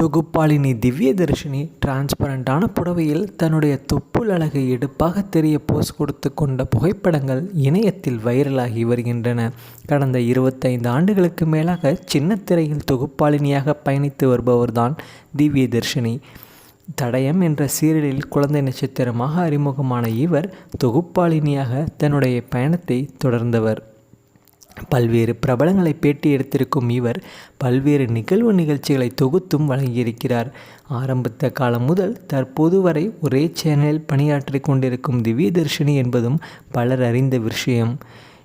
தொகுப்பாளினி திவ்ய தர்ஷினி டிரான்ஸ்பரண்டான புடவையில் தன்னுடைய தொப்புள் அழகை எடுப்பாக தெரிய போஸ் கொடுத்து கொண்ட புகைப்படங்கள் இணையத்தில் வைரலாகி வருகின்றன. கடந்த இருபத்தைந்து ஆண்டுகளுக்கு மேலாக சின்னத்திரையில் தொகுப்பாளினியாக பயணித்து வருபவர்தான் திவ்ய தர்ஷினி தடயம் என்ற சீரியலில் குழந்தை நட்சத்திரமாக அறிமுகமான இவர் தொகுப்பாளினியாக தன்னுடைய பயணத்தை தொடர்ந்தவர். பல்வேறு பிரபலங்களை பேட்டி எடுத்திருக்கும் இவர் பல்வேறு நிகழ்வு நிகழ்ச்சிகளை தொகுத்தும் வழங்கியிருக்கிறார். ஆரம்பித்த காலம் முதல் தற்போது வரை ஒரே சேனலில் பணியாற்றி கொண்டிருக்கும் திவ்யதர்ஷினி என்பதும் பலர் அறிந்த விஷயம்.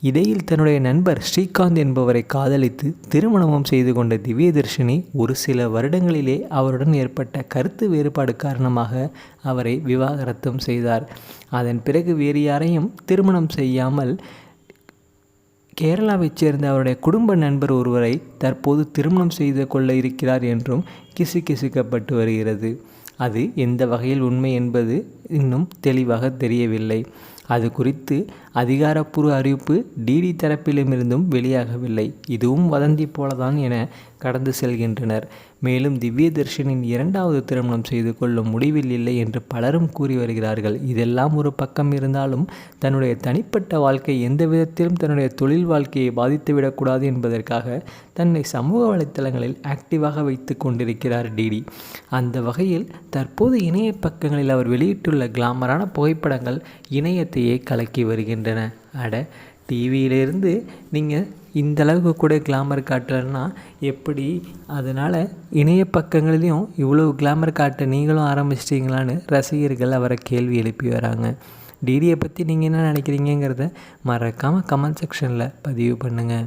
இடையில் தன்னுடைய நண்பர் ஸ்ரீகாந்த் என்பவரை காதலித்து திருமணமும் செய்து கொண்ட திவ்யதர்ஷினி ஒரு சில வருடங்களிலே அவருடன் ஏற்பட்ட கருத்து வேறுபாடு காரணமாக அவரை விவாகரத்தும் செய்தார். அதன் பிறகு வேறு யாரையும் திருமணம் செய்யாமல் கேரளாவைச் சேர்ந்த அவருடைய குடும்ப நண்பர் ஒருவரை தற்போது திருமணம் செய்து கொள்ள இருக்கிறார் என்றும் கிசுகிசுக்கப்பட்டு வருகிறது. அது எந்த வகையில் உண்மை என்பது இன்னும் தெளிவாக தெரியவில்லை. அது குறித்து அதிகாரப்பூர்வ அறிவிப்பு டிடி தரப்பிலுமிருந்தும் வெளியாகவில்லை. இதுவும் வதந்தி போலதான் என கடந்து செல்கின்றனர். மேலும் திவ்ய தர்ஷனின் இரண்டாவது திருமணம் செய்து கொள்ளும் முடிவில் இல்லை என்று பலரும் கூறி வருகிறார்கள். இதெல்லாம் ஒரு பக்கம் இருந்தாலும் தன்னுடைய தனிப்பட்ட வாழ்க்கை எந்த விதத்திலும் தன்னுடைய தொழில் வாழ்க்கையை பாதித்துவிடக்கூடாது என்பதற்காக தன்னை சமூக வலைத்தளங்களில் ஆக்டிவாக வைத்து கொண்டிருக்கிறார் டிடி அந்த வகையில் தற்போது இணைய பக்கங்களில் அவர் வெளியிட்டுள்ள கிளாமரான புகைப்படங்கள் இணையத்தையே கலக்கி வருகின்றன. அட டிவியிலேருந்து நீங்கள் இந்த அளவுக்கு கூட கிளாமர் காட்டுறன்னா எப்படி? அதனால் இணைய பக்கங்கள்லேயும் இவ்வளோ கிளாமர் காட்ட நீங்களும் ஆரம்பிச்சிட்டிங்களான்னு ரசிகர்கள் அவரை கேள்வி எழுப்பி வராங்க. டிடியை பற்றி நீங்கள் என்ன நினைக்கிறீங்கிறத மறக்காமல் கமெண்ட் செக்ஷனில் பதிவு பண்ணுங்கள்